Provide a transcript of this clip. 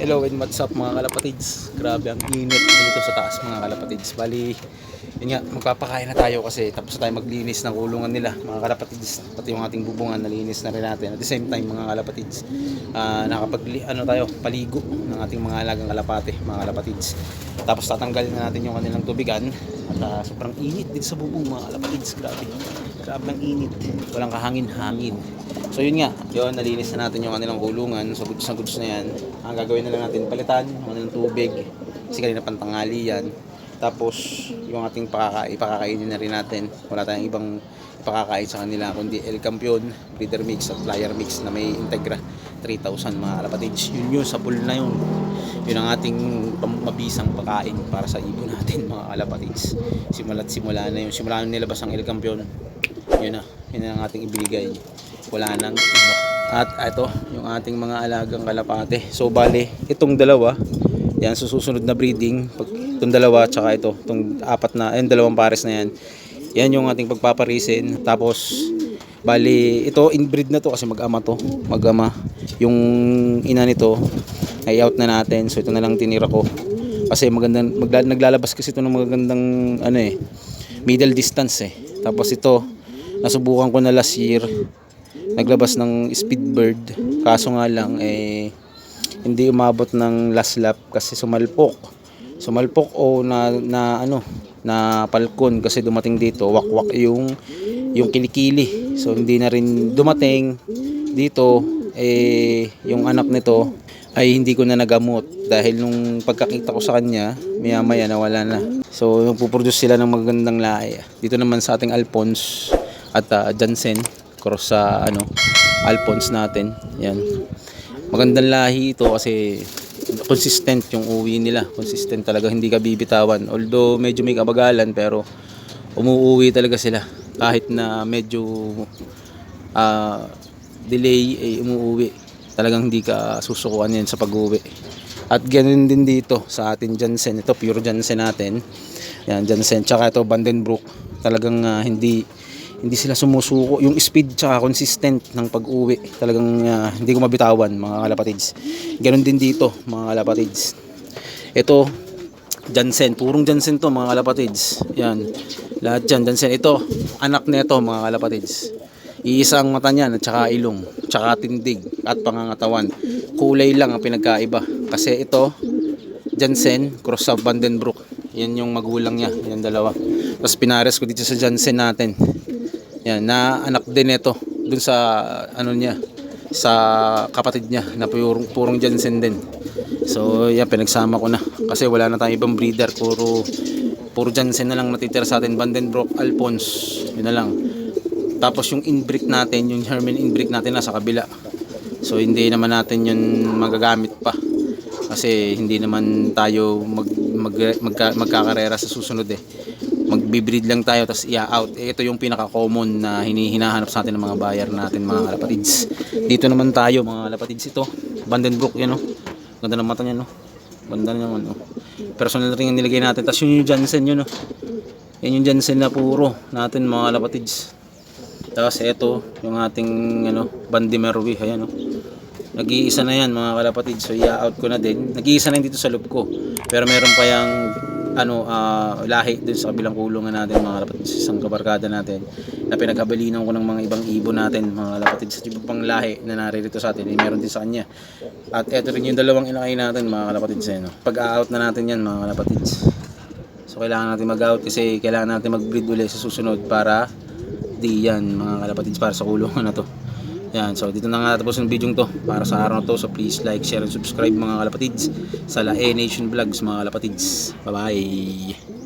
Hello and what's up mga kalapatids? Grabe ang init dito sa taas mga kalapatids. Bali, yun nga, magpapakain na tayo kasi tapos tayo maglinis ng kulungan nila mga kalapatids. Pati yung ating bubungan nalinis na rin natin. At the same time mga kalapatids uh, Nakapag, ano tayo, paligo ng ating mga alagang kalapate mga kalapatids. Tapos tatanggalin na natin yung kanilang tubigan. At uh, sobrang init dito sa bubong mga kalapatids. Grabe, grabe ang init. Walang kahangin-hangin So yun nga, yun nalinis na natin yung kanilang kulungan. So goods na goods na yan. Ang gagawin na lang natin, palitan yung kanilang tubig. Kasi kanina pantangali yan. Tapos yung ating pakaka ipakakainin na rin natin. Wala tayong ibang ipakakain sa kanila kundi El Campion, Breeder Mix at Flyer Mix na may Integra 3,000 mga kalapatids. Yun yun, sa pool na yun. Yun ang ating mabisang pagkain para sa ibon natin mga kalapatids. Simula't simula na yun. Simula na nilabas ang El Campion. Yun na, yun ang ating ibigay wala nang iba. At ito, yung ating mga alagang kalapate. So bale, itong dalawa, yan susunod na breeding, pag itong dalawa tsaka ito, itong apat na, ayun dalawang pares na yan. Yan yung ating pagpaparisin. Tapos bali, ito inbreed na to kasi mag-ama to, mag-ama. Yung ina nito ay out na natin. So ito na lang tinira ko. Kasi magandang magla, naglalabas kasi ito ng magagandang ano eh, middle distance eh. Tapos ito, nasubukan ko na last year naglabas ng speedbird. Kaso nga lang eh hindi umabot ng last lap kasi sumalpok. Sumalpok o na, na ano na palkon kasi dumating dito wakwak yung yung kilikili. So hindi na rin dumating dito. Eh yung anak nito ay hindi ko na nagamot dahil nung pagkakita ko sa kanya maya maya nawala na. So nagpuproduce sila ng magandang lahi. Dito naman sa ating Alphonse at uh, Jansen cross sa ano Alphonse natin. Yan. Magandang lahi ito kasi consistent yung uwi nila. Consistent talaga. Hindi ka bibitawan. Although medyo may kabagalan pero umuuwi talaga sila. Kahit na medyo ah, delay ay umuuwi. Talagang hindi ka susukuan yan sa pag-uwi. At ganun din dito sa atin Jansen. Ito pure Jansen natin. Yan Jansen. Tsaka ito Vandenbroek. Talagang ah, hindi hindi sila sumusuko. Yung speed tsaka consistent ng pag-uwi talagang ah, hindi ko mabitawan mga kalapatids. Ganun din dito mga kalapatids. Ito Jansen. Purong Jansen to mga kalapatids. Yan. Lahat yan Jansen ito anak nito mga kalapatids. Iisa ang mata niyan at saka ilong tsaka tindig at pangangatawan. Kulay lang ang pinagkaiba. Kasi ito Jansen cross sa Vandenbroek. Yan yung magulang niya yan dalawa. Tapos pinares ko dito sa Jansen natin yan, na anak din ito dun sa ano niya sa kapatid niya na purong, purong Jansen din. So, yan pinagsama ko na kasi wala na tayong ibang breeder, puro puro Jansen na lang natitira sa atin, Vandenbroek, Alphonse, yun na lang. Tapos yung inbreak natin, yung Herman inbreak natin nasa kabila. So, hindi naman natin yun magagamit pa. Kasi hindi naman tayo mag, mag, magka, magkakarera sa susunod eh magbibreed lang tayo tapos i-out. Eh, ito yung pinaka-common na hinihinahanap sa atin ng mga buyer natin mga kalapatids. Dito naman tayo mga kalapatids ito. Vandenbroek yan oh. Ganda ng mata niya no. Ganda naman oh. Personal ring yung nilagay natin. Tapos yun yung Jansen yun oh. Yan yung Jansen na puro natin mga kalapatids. Tapos ito yung ating ano Bandimerwi ayan oh. Nag-iisa na yan mga kalapatids. So i-out ko na din. Nag-iisa na dito sa loob ko. Pero meron pa yung ano ah, lahi dun sa kabilang kulungan natin mga kapatid sa isang kabarkada natin na pinagkabalinan ko ng mga ibang ibon natin mga kapatid sa ibang pang lahi na naririto sa atin eh, meron din sa kanya. At eto rin yung dalawang inakay natin mga kapatid sa no? pag out na natin yan mga kapatid. So kailangan natin mag out kasi kailangan natin mag breed ulit sa susunod para di yan mga kalapatids para sa kulungan na to yan, so dito na nga tapos yung video to para sa araw na to. So please like, share, and subscribe mga kalapatids sa La Nation Vlogs mga kalapatids. Bye bye!